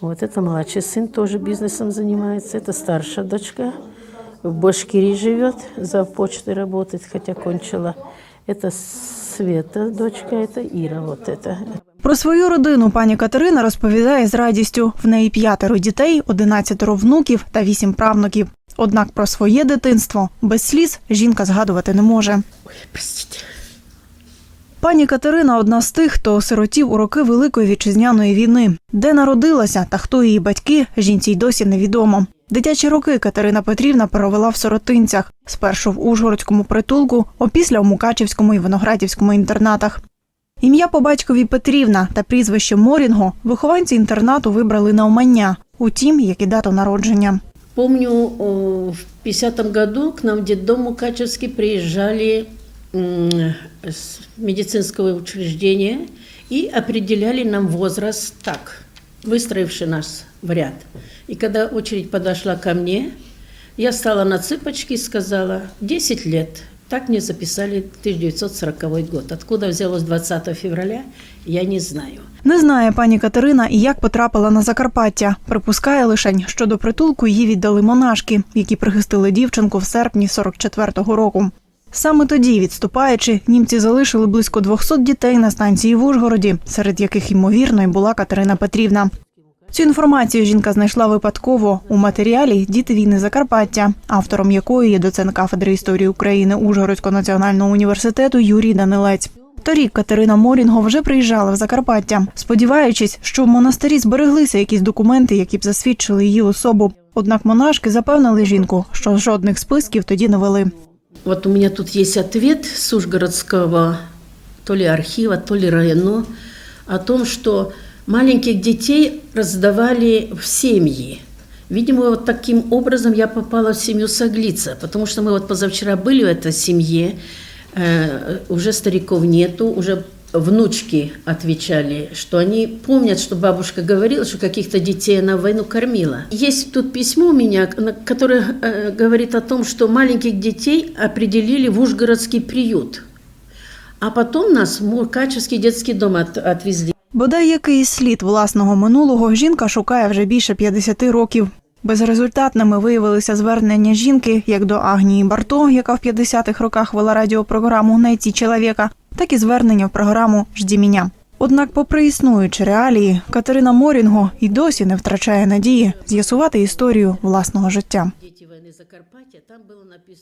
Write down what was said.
Вот это младший сын тоже бизнесом занимается. Это старшая дочка. В Башкирии живет, за почтой работает, хотя кончила. Это Света, дочка, это Ира, вот это. Про свою родину пані Катерина розповідає з радістю. В неї п'ятеро дітей, одинадцятеро внуків та вісім правнуків. Однак про своє дитинство без сліз жінка згадувати не може. Простите. Пані Катерина одна з тих, хто осиротів у роки Великої вітчизняної війни. Де народилася та хто її батьки, жінці й досі невідомо. Дитячі роки Катерина Петрівна провела в сиротинцях. Спершу в Ужгородському притулку, опісля у Мукачівському і Виноградівському інтернатах. Ім'я по батькові Петрівна та прізвище Морінго вихованці інтернату вибрали на омання, утім, як і дату народження. Помню, в 50 году к нам в детдом Мукачевский приезжали м, с медицинского учреждения и определяли нам возраст так, выстроивши нас в ряд. И когда очередь подошла ко мне, я стала на цыпочки и сказала 10 лет. Так мне записали 1940 год. Откуда взялось 20 февраля, я не знаю. Не знає пані Катерина і як потрапила на Закарпаття. Припускає лишень, що до притулку її віддали монашки, які прихистили дівчинку в серпні 44-го року. Саме тоді, відступаючи, німці залишили близько 200 дітей на станції в Ужгороді, серед яких ймовірно й була Катерина Петрівна. Цю інформацію жінка знайшла випадково у матеріалі Діти війни Закарпаття, автором якої є доцент кафедри історії України Ужгородського національного університету Юрій Данилець. Торік Катерина Морінго вже приїжджала в Закарпаття, сподіваючись, що в монастирі збереглися якісь документи, які б засвідчили її особу. Однак монашки запевнили жінку, що жодних списків тоді не вели. Вот у меня тут есть ответ с Ужгородского то ли архива, то ли районо о том, что маленьких детей раздавали в семьи. Видимо, вот таким образом я попала в семью Саглица, потому что мы вот позавчера были в этой семье, э, уже стариков нету, уже внучки отвечали, что они помнят, что бабушка говорила, что каких-то детей она в войну кормила. Есть тут письмо у меня, которое э, говорит о том, что маленьких детей определили в Ужгородский приют. А потом нас в Мукачевский детский дом от- отвезли. Бодай якийсь слід власного минулого жінка шукає вже більше 50 років. Безрезультатними виявилися звернення жінки як до Агнії Барто, яка в 50-х роках вела радіопрограму «Найти чоловіка», так і звернення в програму «Жді мене». Однак, попри існуючі реалії, Катерина Морінго і досі не втрачає надії з'ясувати історію власного життя.